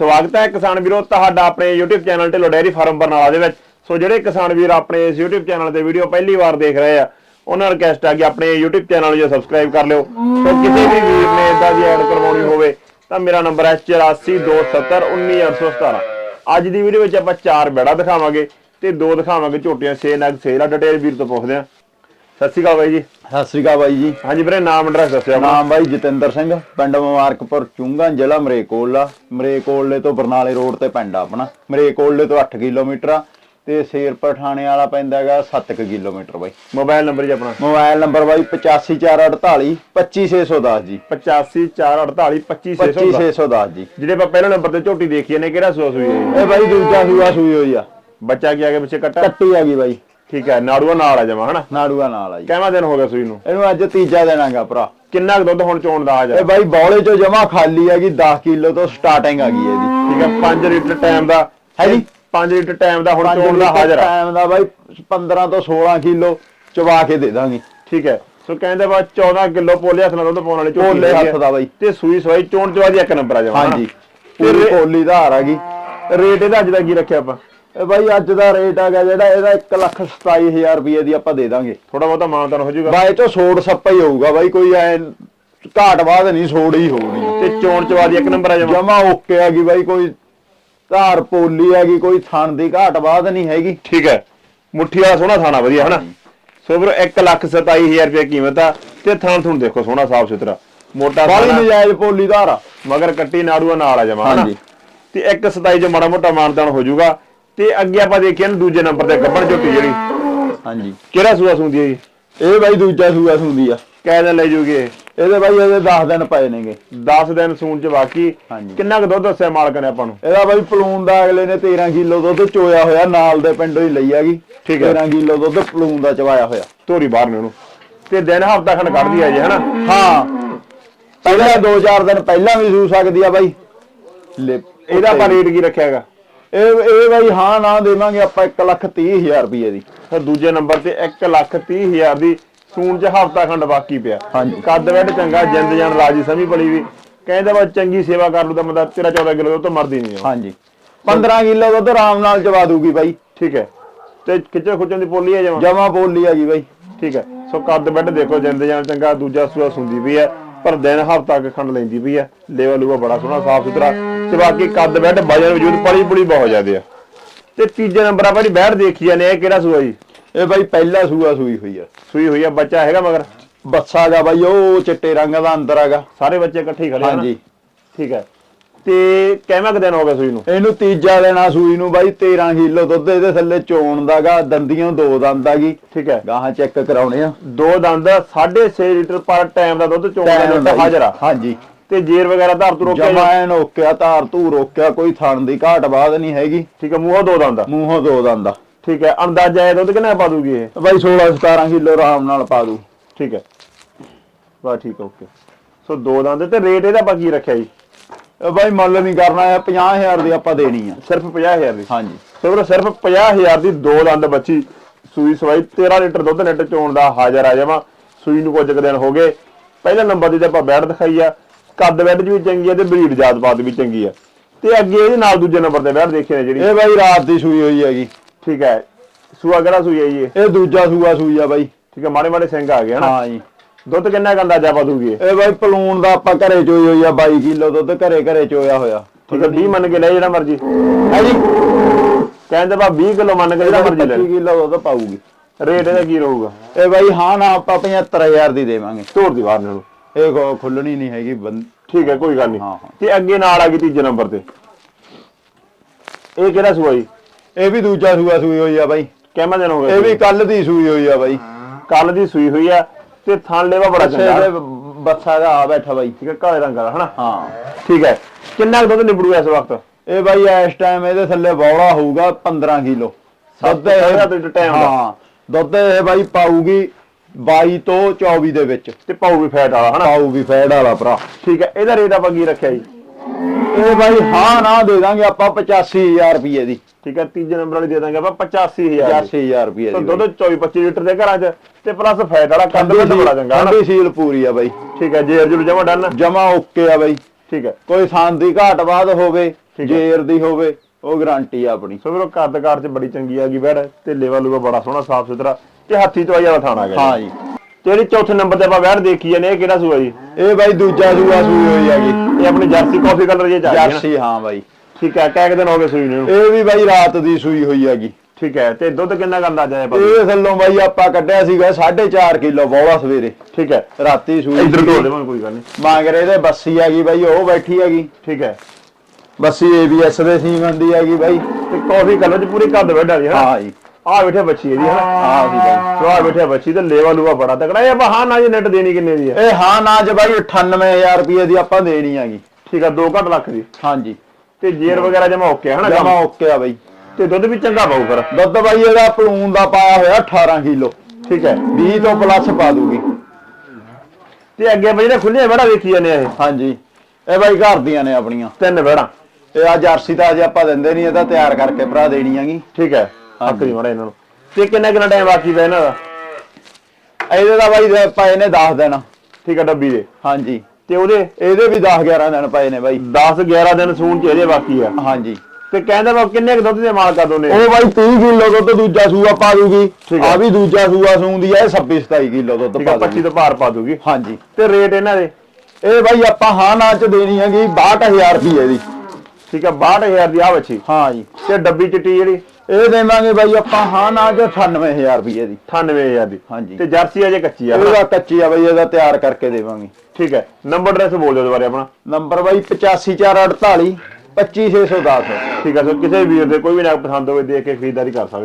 ਸਵਾਗਤ ਹੈ ਕਿਸਾਨ ਵੀਰੋ, ਤੁਹਾਡਾ ਆਪਣੇ YouTube channel Dhillon dairy farm Barnala ਦੇ ਵਿੱਚ। ਸੋ ਜਿਹੜੇ ਕਿਸਾਨ ਵੀਰ ਆਪਣੇ ਇਸ YouTube ਚੈਨਲ ਤੇ ਵੀਡੀਓ ਪਹਿਲੀ ਵਾਰ ਦੇਖ ਰਹੇ ਆ, ਉਹਨਾਂ ਨੂੰ ਰਿਕਵੈਸਟ ਆ ਕਿ ਆਪਣੇ YouTube ਚੈਨਲ ਨੂੰ ਸਬਸਕ੍ਰਾਈਬ ਕਰ ਲਿਓ। ਸੋ ਕਿਸੇ ਵੀ ਵੀਰ ਨੇ ਇਦਾਂ ਦੀ ਐਡ ਕਰਵਾਉਣੀ ਹੋਵੇ, ਤਾਂ ਮੇਰਾ ਨੰਬਰ ਹੈ 8427191817 ਅੱਜ ਦੀ ਵੀਡੀਓ ਵਿੱਚ ਆਪਾਂ ਚਾਰ ਬੈੜਾ ਦਿਖਾਵਾਂਗੇ ਤੇ ਦੋ ਦਿਖਾਵਾਂਗੇ ਝੋਟੀਆਂ 6 ਨਗ ਸੇਲ ਆ ਡਿਟੇਲ ਵੀਰ ਤੋਂ ਪੁੱਛਦੇ ਆ ਸਤਿ ਸ਼੍ਰੀ ਅਕਾਲ ਬਾਈ ਜੀ। ਸਤਿ ਸ੍ਰੀ ਅਕਾਲ ਬਾਈ ਜੀ। ਹਾਂਜੀ ਵੀਰੇ ਨਾਮ ਐਡਰੈਸ ਦੱਸਿਓ ਆਪਣਾ। ਨਾਮ ਬਾਈ ਜਤਿੰਦਰ ਸਿੰਘ ਪਿੰਡ ਮੁਬਾਰਕਪੁਰ ਚੁੰਗਾ ਜ਼ਿਲ੍ਹਾ ਮਰੇਕੋਲਾ। ਮਰੇਕੋਲੇ ਤੋਂ ਬਰਨਾਲੇ ਰੋਡ ਤੇ ਪਿੰਡ ਆ ਆਪਣਾ। ਮਰੇਕੋਲੇ ਤੋਂ 8 ਕਿਲੋਮੀਟਰ ਆ ਤੇ ਸ਼ੇਰਪੁਰ ਥਾਣੇ ਵਾਲਾ ਪੈਂਦਾ ਹੈਗਾ 7 ਕਿਲੋਮੀਟਰ ਬਾਈ। ਮੋਬਾਈਲ ਨੰਬਰ ਜੀ ਆਪਣਾ। ਮੋਬਾਈਲ ਨੰਬਰ ਬਾਈ 85448 25610 ਜੀ। 8548 25610 25610 ਜੀ। ਜਿਹੜੇ ਆਪਾਂ ਪਹਿਲੇ ਨੰਬਰ ਤੇ ਝੋਟੀ ਦੇਖੀ ਨੇ ਕਿਹੜਾ ਸੂਆ ਸੂਈ ਹੈ? ਇਹ ਬਾਈ ਦੂਜਾ ਸੂਆ ਸੂਈ ਹੋਈ ਆ। ਬੱਚਾ ਕੀ ਆ ਕੇ ਪਿੱਛੇ ਕੱਟਾ? ਕੱਟੀ ਆ ਗਈ ਬਾਈ। ਠੀਕ ਹੈ ਨਾੜੂਆ ਨਾਲ ਆ ਜਾਵਾ ਹਨਾ? ਨਾੜੂਆ ਨਾਲ ਆ ਜੀ। ਕਿੰਨਾ ਦਿਨ ਹੋ ਗਿਆ ਸੂਈ ਨੂੰ? ਇਹਨੂੰ ਅੱਜ ਤੀਜਾ ਦੇਣਾਗਾ ਭਰਾ। ਕਿੰਨਾ ਕੁ ਦੁੱਧ ਹੁਣ ਚੋਣ ਦਾ ਆ ਜਾ ਇਹ ਬਾਈ ਬੌਲੇ ਚੋਂ ਜਮਾ ਖਾਲੀ ਹੈਗੀ 10 ਕਿਲੋ ਤੋਂ ਸਟਾਰਟਿੰਗ ਆ ਗਈ ਇਹਦੀ। ਠੀਕ ਹੈ 5 ਲੀਟਰ ਟਾਈਮ ਦਾ ਹੈ ਜੀ? 5 ਲੀਟਰ ਟਾਈਮ ਦਾ ਹੁਣ ਚੋਣ ਦਾ ਹਾਜ਼ਰ ਆ। ਟਾਈਮ ਦਾ ਬਾਈ 15 ਤੋਂ 16 ਕਿਲੋ ਚਵਾ ਕੇ ਦੇ ਦਾਂਗੇ। ਠੀਕ ਹੈ ਸੋ ਕਹਿੰਦੇ ਬਾ 14 ਕਿਲੋ ਪੋਲੇ ਹੱਥ ਨਾਲ ਦੁੱਧ ਪਾਉਣ ਵਾਲੀ ਝੋਟੀ ਹੈਗੀ ਹੱਥ। ਦਾ ਬਾਈ। ਤੇ ਸੂਈ ਸਵਾਈ ਚੋਣ ਚਵਾ ਦੀ ਇੱਕ ਨੰਬਰ ਆ ਜਾਵਾ ਹਾਂਜੀ ਪੂਰੀ ਕੋਲੀ ਦਾ ਹਾਰ ਆ ਗਈ। ਰੇਟ ਇਹਦਾ ਅੱਜ ਦਾ ਕੀ ਰੱਖਿਆ ਆਪਾਂ? ਇਹ ਬਾਈ ਅੱਜ ਦਾ ਰੇਟ ਹੈਗਾ ਜਿਹੜਾ ਇਹਦਾ 127000 ਰੁਪਏ ਦੀ ਆਪਾਂ ਦੇ ਦਾਂਗੇ। ਥੋੜਾ ਬਹੁਤਾ ਮਾਨਤਾਨ ਹੋ ਜਾਊਗਾ। ਬਾਈ ਚੋਂ ਸੋੜ ਸੱਪਾ ਹੀ ਹੋਊਗਾ ਬਾਈ ਕੋਈ ਐ ਘਾਟ ਬਾਦ ਨਹੀਂ ਸੋੜ ਹੀ ਹੋਣੀ ਤੇ ਚੋਣ ਚਵਾ ਦੀ ਇੱਕ ਨੰਬਰ ਆ ਜਾਵਾ ਜਮਾ ਓਕੇ ਹੈਗੀ ਬਾਈ ਕੋਈ ਧਾਰ ਪੋਲੀ ਹੈਗੀ ਕੋਈ ਥਣ ਦੀ ਘਾਟ ਬਾਦ ਨਹੀਂ ਹੈਗੀ। ਠੀਕ ਹੈ। ਮੁੱਠੀ ਵਾਲਾ ਸੋਹਣਾ ਥਾਣਾ ਵਧੀਆ ਹਨਾ? ਸੋ ਵੀਰੋ 127000 ਰੁਪਏ ਕੀਮਤ ਆ ਤੇ ਥਾਣ ਥੁਣ ਦੇਖੋ ਸੋਹਣਾ ਸਾਫ਼ ਸੁਥਰਾ। ਮੋਟਾ ਥਾਣਾ, ਨਜਾਇਜ਼ ਪੋਲੀ ਧਾਰ ਆ। ਮਗਰ ਕੱਟੀ ਨਾੜੂਆ ਨਾਲ ਆ ਜਾਵਾ ਹਨਾ? ਹਾਂਜੀ। ਤੇ 127 ਚ ਮਾੜਾ ਮੋਟਾ ਮਾਨਤਾਨ ਹੋ ਜਾਊਗਾ ਤੇ ਅੱਗੇ ਆਪਾਂ ਦੇਖੀਏ ਨਾ ਦੂਜੇ ਨੰਬਰ ਤੇ ਗੱਬਣ ਝੋਟੀ ਜਿਹੜੀ। ਹਾਂਜੀ। ਕਿਹੜਾ ਸੂਆ ਸੁੰਦੀ ਹੈ ਜੀ? ਇਹ ਬਾਈ ਦੂਜਾ ਸੂਆ ਸੁੰਦੀ ਆ। ਕਹਿ ਦਿਨ ਲੈ ਜੂਗੀ। ਇਹ ਇਹਦੇ ਬਾਈ ਇਹਦੇ 10 ਦਿਨ ਪਏ ਨੇਗੇ। 10 ਦਿਨ ਸੂਣ ਚ ਬਾਕੀ। ਹਾਂਜੀ। ਕਿੰਨਾ ਕੁ ਦੁੱਧ ਦੱਸਿਆ ਮਾਲਕ ਨੇ ਆਪਾਂ ਨੂੰ? ਇਹਦਾ ਬਾਈ ਪਲੂਨ ਦਾ ਅਗਲੇ ਨੇ 13 ਕਿਲੋ ਦੁੱਧ ਚੋਇਆ ਹੋਇਆ ਨਾਲ ਦੇ ਪਿੰਡੋਂ ਹੀ ਲਈ ਹੈਗੀ। ਠੀਕ ਹੈ। 13 ਕਿਲੋ ਦੁੱਧ ਪਲੂਨ ਦਾ ਚਵਾਇਆ ਹੋਇਆ। ਧੋਰੀ ਬਾਹਰ ਨੇ ਉਹਨੂੰ। ਤੇ ਦਿਨ ਹਫਤਾ ਖੰਡ ਕੱਢਦੀ ਆ ਜੀ ਹਨਾ ਹਾਂ। ਪਹਿਲਾਂ 2-4 ਦਿਨ ਪਹਿਲਾਂ ਵੀ ਸੂ ਸਕਦੀ ਆ ਬਾਈ। ਲੈ ਇਹਦਾ ਆਪਾਂ ਰੇਟ ਕੀ ਰੱਖਿਆਗਾ ਇਹ ਇਹ ਬਾਈ ਹਾਂ ਨਾ ਦੇਵਾਂਗੇ ਆਪਾਂ 130000 ਰੁਪਏ ਦੀ। ਫਿਰ ਦੂਜੇ ਨੰਬਰ ਤੇ 130000 ਦੀ ਸੂਣ ਚ ਹਫਤਾ ਖੰਡ ਬਾਕੀ ਪਿਆ। ਹਾਂਜੀ। ਕੱਦ ਵੈਡ ਚੰਗਾ ਜਿੰਦ ਜਾਨ ਰਾਜੀ ਸਮੀ ਬੜੀ ਵੀ। ਕਹਿੰਦੇ ਬਾ ਚੰਗੀ ਸੇਵਾ ਕਰ ਲੂ ਤਾਂ ਬੰਦਾ 13 14 ਕਿਲੋ ਤੋਂ ਮਰਦੀ ਨਹੀਂ ਆ ਹਾਂਜੀ। 15 ਕਿਲੋ ਦੁੱਧ ਆਰਾਮ ਨਾਲ ਚਵਾ ਦੂਗੀ ਬਾਈ। ਠੀਕ ਹੈ। ਤੇ ਖਿੱਚੇ ਖੁੱਚਣ ਦੀ ਪੋਲੀ ਹੈ ਜਮਾ। ਜਮਾ ਬੋਲੀ ਹੈਗੀ ਬਾਈ। ਠੀਕ ਹੈ। ਸੋ ਕੱਦ ਬੈੱਡ ਦੇਖੋ ਜਿੰਦ ਜਾਨ ਚੰਗਾ ਦੂਜਾ ਸੂਆ ਸੁੰਦੀ ਪਈ ਹੈ। ਪਰ ਦਿਨ ਹਫਤਾ ਕ ਖੰਡ ਲੈਂਦੀ ਪਈ ਹੈ। ਲੇਵਾ ਲੂਆ ਬੜਾ ਸੋਹਣਾ ਸਾਫ਼ ਸੁਥਰਾ। ਤੇ ਬਾਕੀ ਕੱਦ ਬੈੱਡ ਵਜਨ ਵਜੂਦ ਪਲੀ ਪੁਲੀ ਬਹੁਤ ਜ਼ਿਆਦੇ ਆ। ਤੇ ਤੀਜੇ ਨੰਬਰ ਆਪਾਂ ਜਿਹੜੀ ਬੈਠ ਦੇਖੀ ਜਾਂਦੇ ਆ ਇਹ ਕਿਹੜਾ ਸੂਆ ਜੀ? ਇਹ ਬਾਈ ਪਹਿਲਾ ਸੂਆ ਸੂਈ ਹੋਈ ਆ। ਸੂਈ ਹੋਈ ਆ ਬੱਚਾ ਹੈਗਾ ਮਗਰ। ਬੱਸਾ ਗਾ ਬਾਈ ਉਹ ਚਿੱਟੇ ਰੰਗ ਦਾ ਅੰਦਰ ਹੈਗਾ। ਸਾਰੇ ਬੱਚੇ ਇਕੱਠੇ ਹੀ ਖੜੇ ਆ ਨਾ? ਹਾਂਜੀ। ਠੀਕ ਹੈ। ਤੇ ਕਿੰਨਾ ਕੁ ਦਿਨ ਹੋ ਗਿਆ ਸੂਈ ਨੂੰ? ਇਹਨੂੰ ਤੀਜਾ ਦੇਣਾ ਸੂਈ ਨੂੰ ਬਾਈ 13 ਕਿਲੋ ਦੁੱਧ ਇਹਦੇ ਥੱਲੇ ਚੋਣ ਦਾਗਾ ਦੰਦੀਆਂ ਦੋ ਦੰਦ ਆਗੀ ਠੀਕ ਹੈ। ਗਾਹਾਂ ਚੈੱਕ ਕਰਾਉਣੇ ਆ। ਦੋ ਦੰਦ 6.5 ਲੀਟਰ ਪਰ ਟਾਈਮ ਦਾ ਦੁੱਧ ਚੋਣ ਦਾ ਟਾਈਮ ਦੁੱਧ ਬਾਈ। ਹਾਜ਼ਰ ਆ। ਹਾਂਜੀ। ਤੇ ਜੇਰ ਵਗੈਰਾ ਧਾਰ ਤੋਂ ਰੋਕਿਆ ਜਮਾ ਐਨ ਓਕਿਆ ਧਾਰ ਧੂ ਰੋਕਿਆ ਕੋਈ ਥਣ ਦੀ ਘਾਟ ਬਾਦ ਨਹੀਂ ਹੈਗੀ। ਠੀਕ ਹੈ ਮੂੰਹੋਂ ਦੋ ਦੰਦ। ਆ। ਮੂੰਹੋਂ ਦੋ ਦੰਦ। ਠੀਕ ਹੈ ਅੰਦਾਜ਼ਾ ਇਹ ਦੁੱਧ ਕਿੰਨਾ ਪਾ ਦੂਗੀ ਇਹ? ਬਾਈ 16 17 ਕਿਲੋ ਆਰਾਮ ਨਾਲ ਪਾ ਦੂ। ਠੀਕ ਹੈ। ਬਾ ਠੀਕ ਓਕੇ। ਸੋ ਦੋ ਦੰਦ ਤੇ ਰੇਟ ਇਹਦਾ ਆਪਾਂ ਕੀ ਰੱਖਿਆ ਜੀ? ਇਹ ਬਾਈ ਮੁੱਲ ਨਹੀਂ ਕਰਨਾ ਹੈ 50000 ਦੀ ਆਪਾਂ ਦੇਣੀ ਆ। ਸਿਰਫ 50000 ਦੀ? ਹਾਂਜੀ। ਸੋ ਵੀਰੋ ਸਿਰਫ 50000 ਦੀ ਦੋ ਦੰਦ ਬੱਚੀ। ਸੂਈ ਸਵਾਈ 13 ਲੀਟਰ ਦੁੱਧ ਨੈਟ ਚੋਣ ਦਾ ਹਾਜ਼ਰ ਆ ਜਾਵਾਂ। ਸੂਈ ਨੂੰ ਕੁਝ ਕੁ ਦਿਨ ਹੋ ਗਏ। ਪਹਿਲਾ ਨੰਬਰ ਦੀ ਤੇ ਆਪਾਂ ਬੈਠ ਦਿਖਾਈ ਆ ਕੱਦ ਬੈਠ ਵੀ ਚੰਗੀ ਆ ਤੇ ਬਰੀਡ ਜਾਤ ਬਾਤ ਵੀ ਚੰਗੀ ਆ। ਤੇ ਅੱਗੇ ਇਹਦੇ ਨਾਲ ਦੂਜੇ ਨੰਬਰ ਤੇ ਬੈਠ ਦੇਖੇ ਨੇ ਜਿਹੜੀ। ਇਹ ਬਾਈ ਰਾਤ ਦੀ ਸੂਈ ਹੋਈ ਹੈਗੀ। ਠੀਕ ਹੈ। ਸੂਆ ਕਿਹੜਾ ਸੂਈ ਜੀ ਇਹ? ਇਹ ਦੂਜਾ ਸੂਆ ਸੂਈ ਆ ਬਾਈ। ਠੀਕ ਹੈ ਮਾੜੇ ਮਾੜੇ ਸਿੰਘ ਆ ਗਏ ਹਨਾ? ਹਾਂ ਜੀ। ਦੁੱਧ ਕਿੰਨਾ ਕੁ ਅੰਦਾਜ਼ਾ ਦੂਗੀ ਇਹ? ਇਹ ਬਾਈ ਪਲੂਨ ਦਾ ਆਪਾਂ ਘਰੇ ਚੋਈ ਹੋਈ ਆ 22 ਕਿਲੋ ਦੁੱਧ ਘਰੇ ਘਰੇ ਚੋਇਆ ਹੋਇਆ। ਠੀਕ ਹੈ 20 ਮੰਨ ਕੇ ਲੈ ਜਿਹੜਾ ਮਰਜ਼ੀ। ਹੈ ਜੀ। ਕਹਿੰਦੇ ਬਾ 20 ਕਿਲੋ ਮੰਨ ਕੇ ਜਿਹੜਾ ਮਰਜ਼ੀ ਲੈ 25 ਕਿਲੋ ਦੁੱਧ ਪਾਊਗੀ। ਰੇਟ ਇਹਦਾ ਕੀ ਰਹੂਗਾ? ਇਹ ਬਾਈ ਹਾਂ ਨਾ ਆਪਾਂ 75000 ਦੀ ਦੇਵਾਂਗੇ। ਤੋੜ ਦੀ ਬਾਹਰ ਨੂੰ ਇਹ ਖੁ- ਖੁੱਲਣੀ ਨਹੀਂ ਹੈਗੀ ਬੰਦ ਠੀਕ ਹੈ ਕੋਈ ਗੱਲ ਨਹੀਂ। ਹਾਂ, ਹਾਂ। ਤੇ ਅੱਗੇ ਨਾਲ ਆ ਗਈ ਤੀਜੇ ਨੰਬਰ ਤੇ। ਇਹ ਕਿਹੜਾ ਸੂਆ ਜੀ? ਇਹ ਵੀ ਦੂਜਾ ਸੂਆ ਸੂਈ ਹੋਈ ਆ ਬਾਈ। ਕਿੰਨਾ ਦਿਨ ਹੋ ਗਏ ਇਹ ਵੀ ਕੱਲ ਦੀ ਸੂਈ ਹੋਈ ਆ ਬਾਈ। ਕੱਲ ਦੀ ਸੂਈ ਹੋਈ ਆ ਤੇ ਥਣ ਲੇਵਾ ਬੜਾ ਅੱਛੇ ਚੰਗਾ। ਦੇ ਬੱਸਾ ਦਾ ਆ ਬੈਠਾ ਬਾਈ। ਠੀਕ ਹੈ ਕਾਲੇ ਰੰਗ ਦਾ ਹਨਾ? ਹਾਂ। ਠੀਕ ਹੈ। ਕਿੰਨਾ ਕੁ ਦੁੱਧ ਨਿਬੜੂ ਇਸ ਵਕਤ? ਇਹ ਬਾਈ ਇਸ ਟਾਈਮ ਇਹਦੇ ਥੱਲੇ ਬੌਲਾ ਹੋਊਗਾ 15 ਕਿਲੋ। ਸੱਤ ਸਾਢੇ ਸੱਤ ਲੀਟਰ time ਦਾ। ਹਾਂ। ਦੁੱਧ ਇਹ ਬਾਈ ਪਾਊਗੀ 22 ਤੋਂ 24 ਦੇ ਵਿੱਚ ਤੇ ਪਾਉ ਵੀ ਫੈਟ ਵਾਲਾ ਹਨਾ? ਪਾਊਗੀ ਫੈਡ ਵਾਲਾ ਭਰਾ। ਠੀਕ ਹੈ ਇਹਦਾ ਰੇਟ ਆਪਾਂ ਕੀ ਰੱਖਿਆ ਜੀ? ਇਹ ਬਾਈ ਹਾਂ ਨਾ ਦੇ ਦਾਂਗੇ ਆਪਾਂ 85000 ਰੁਪਏ ਦੀ। ਠੀਕ ਹੈ ਤੀਜੇ ਨੰਬਰ ਵਾਲੀ ਦੇ ਦਾਂਗੇ ਆਪਾਂ 85000 85000 ਰੁਪਏ ਦੀ ਦੁੱਧ 24 25 ਲੀਟਰ ਦੇ ਘਰਾਂ 'ਚ ਤੇ ਪਲੱਸ ਫੈਟ ਵਾਲਾ ਕੱਦ ਵੀ ਬੜਾ ਚੰਗਾ ਹਨਾ? ਸੀਲ ਪੂਰੀ ਆ ਬਾਈ। ਠੀਕ ਹੈ ਜੇ ਅਰਜੁਨ ਜਮਾ ਡਨ? ਜਮਾ ਓਕੇ ਆ ਬਾਈ। ਠੀਕ ਹੈ। ਕੋਈ ਥਾਂ ਦੀ ਘਾਟ ਬਾਦ ਹੋਵੇ। ਜੇਰ ਦੀ ਹੋਵੇ ਉਹ ਗਾਰੰਟੀ ਆ ਆਪਣੀ। ਸੋ ਵੀਰੋ ਕੱਦਕਾਰ ਚ ਬੜੀ ਚੰਗੀ ਆ ਗਈ ਬੈੜ ਤੇ ਲੇਵਾ ਲੂਗਾ ਬੜਾ ਸੋਹਣਾ ਸਾਫ਼ ਸੁਥਰਾ ਤੇ ਹੱਥੀ ਚਵਾਈ ਵਾਲਾ ਥਾਣਾ ਗਿਆ। ਹਾਂ ਜੀ। ਤੇ ਜਿਹੜੀ ਚੌਥੇ ਨੰਬਰ ਤੇ ਆਪਾਂ ਬੈੜ ਦੇਖੀ ਜਾਂਦੇ ਇਹ ਕਿਹੜਾ ਸੂਆ ਜੀ? ਇਹ ਬਾਈ ਦੂਜਾ ਸੂਆ ਸੂਈ ਹੋਈ ਹੈਗੀ ਇਹ ਆਪਣੀ ਜਰਸੀ ਕਾਫੀ ਕਲਰ ਜੇ ਆ ਗਈ ਨਾ। ਜਰਸੀ ਹਾਂ ਬਾਈ। ਠੀਕ ਹੈ ਕਹਿ ਦਿਨ ਹੋ ਗਏ ਸੂਈ ਨੂੰ? ਇਹ ਵੀ ਬਾਈ ਰਾਤ ਦੀ ਸੂਈ ਹੋਈ ਹੈਗੀ ਠੀਕ ਹੈ ਤੇ ਦੁੱਧ ਕਿੰਨਾ ਕਰਦਾ ਜਾਏ ਇਹ ਥੱਲੋਂ ਬਾਈ ਆਪਾਂ ਕੱਢਿਆ ਸੀਗਾ 4.5 ਕਿਲੋ ਬੌਲਾ ਸਵੇਰੇ। ਠੀਕ ਹੈ ਰਾਤੀ ਸੂਈ ਇਧਰ। ਢੋਲ ਦੇ ਕੋਈ ਗੱਲ ਨਹੀਂ। ਮਾਂਗਰੇ ਦੇ ਬੱਸੀ ਹੈਗੀ ਬਾਈ ਉਹ ਬੈਠੀ ਹੈਗੀ ਠੀਕ ਹੈ ਬੱਸੀ ਏਬੀਐਸ ਦੇ ਸੀਮਨ ਦੀ ਹੈਗੀ ਬਾਈ। ਤੇ ਕਾਫੀ ਕਲਰ ਚ ਪੂਰੀ ਕੱਦ ਵਾਲੀ ਹੈ ਹਾਂ ਜੀ। ਆ ਬੈਠੇ ਬੱਚੀ ਇਹਦੀ ਹੈ। ਹਾਂ ਜੀ। ਬਾਈ ਸੋ ਆ ਬੈਠੇ ਬੱਚੀ ਤੇ ਲੇਵਾ ਲੂਗਾ ਬੜਾ ਤਕੜਾ। ਇਹ ਆਪਾਂ ਹਾਂ ਨਾ ਜੀ ਨੈਟ ਦੇਣੀ ਕਿੰਨੇ ਦੀ ਹੈ? ਇਹ ਹਾਂ ਨਾ ਚ ਬਾਈ 98000 ਰੁਪਏ ਦੀ ਆਪਾਂ ਦੇਣੀ ਹੈਗੀ। ਠੀਕ ਹੈ 2 ਘੱਟ ਲੱਖ ਦੀ। ਹਾਂਜੀ। ਤੇ ਜੇਰ ਵਗੈਰਾ ਜਮਾ ਓਕੇ ਹੈ ਹਨਾ ਜਮਾ? ਓਕੇ ਆ ਬਾਈ। ਤੇ ਦੁੱਧ ਵੀ ਚੰਗਾ ਪਾਉ ਫਿਰ? ਦੁੱਧ ਬਾਈ ਇਹਦਾ ਪਲੂਨ ਦਾ ਪਾਇਆ ਹੋਇਆ 18 ਕਿਲੋ। ਠੀਕ ਹੈ। 20 ਤੋਂ ਪਲੱਸ ਪਾ ਦੂਗੀ। ਤੇ ਅੱਗੇ ਬਈ ਨੇ ਖੁੱਲੀਆਂ ਬੜਾ ਵੇਖੀ ਜਾਂਦੇ ਆ ਇਹ? ਹਾਂਜੀ। ਇਹ ਬਾਈ ਘਰ ਦੀਆਂ ਨੇ ਆਪਣੀਆਂ। ਤਿੰਨ ਬੜਾ ਇਹ ਆ ਜਰਸੀ ਤਾਂ ਅਜੇ ਆਪਾਂ ਦਿੰਦੇ ਨਹੀਂ ਇਹ ਤਾਂ ਤਿਆਰ ਕਰਕੇ ਭਰਾ ਦੇਣੀ ਹੈਗੀ। ਠੀਕ ਹੈ। ਹੱਕ ਦੀ ਮੜਾ ਇਹਨਾਂ ਨੂੰ। ਤੇ ਕਿੰਨਾ ਕਿੰਨਾ ਟਾਈਮ ਬਾਕੀ ਪਿਆ ਇਹਨਾਂ ਦਾ? ਇਹਦੇ ਦਾ ਬਾਈ ਪਏ ਨੇ 10 ਦਿਨ। ਠੀਕ ਹੈ ਡੱਬੀ ਦੇ। ਹਾਂਜੀ। ਤੇ ਉਹਦੇ ਇਹਦੇ ਵੀ 10 11 ਦਿਨ ਪਏ ਨੇ ਬਾਈ। 10 11 ਦਿਨ ਸੂਣ ਚ ਇਹਦੇ ਬਾਕੀ ਆ। ਹਾਂਜੀ। ਤੇ ਕਹਿੰਦੇ ਵਾ ਕਿੰਨੇ ਕੁ ਦੁੱਧ ਦੇ ਮਾਲਕ ਆ ਦੋਨੇ? ਉਹ ਬਾਈ 30 ਕਿਲੋ ਦੁੱਧ ਦੂਜਾ ਸੂਆ ਪਾ ਦੂਗੀ। ਆ। ਵੀ ਦੂਜਾ ਸੂਆ ਸੂੰਦੀ ਆ ਇਹ 26 27 ਕਿਲੋ ਦੁੱਧ ਪਾ 25 ਦੂਗੀ। ਤੋਂ ਪਾਰ ਪਾ ਦੂਗੀ। ਹਾਂਜੀ। ਤੇ ਰੇਟ ਇਹਨਾਂ ਦੇ? ਇਹ ਬਾਈ ਆਪਾਂ ਹਾਂ ਨਾ ਚ ਦੇਣੀ ਹੈਗੀ 62000 ਰੁਪਏ ਦੀ। ਠੀਕ ਹੈ 62000 ਦੀ ਆ ਬੱਚੀ ਹਾਂ ਜੀ। ਤੇ ਡੱਬੀ ਚਿੱਟੀ ਜਿਹੜੀ? ਇਹ ਦੇਵਾਂਗੇ ਬਾਈ ਆਪਾਂ ਹਾਂ ਨਾ ਚ 98000 ਰੁਪਏ ਦੀ। 98000 ਦੀ। ਹਾਂਜੀ। ਤੇ ਜਰਸੀ ਅਜੇ ਕੱਚੀ ਆ? ਇਹਦਾ ਕੱਚੀ ਆ ਬਾਈ ਇਹਦਾ ਤਿਆਰ ਕਰਕੇ ਦੇਵਾਂਗੇ। ਠੀਕ ਹੈ। ਨੰਬਰ ਐਡਰੈਸ ਬੋਲ ਦਿਓ ਦੁਬਾਰੇ ਆਪਣਾ। ਨੰਬਰ ਬਾਈ 85448 25610 ਠੀਕ ਹੈ ਸੋ ਕਿਸੇ ਵੀਰ ਦੇ ਕੋਈ ਵੀ ਨਾ ਪਸੰਦ ਹੋਵੇ ਦੇਖ ਕੇ ਖਰੀਦਦਾਰੀ ਕਰ ਸਕਦੇ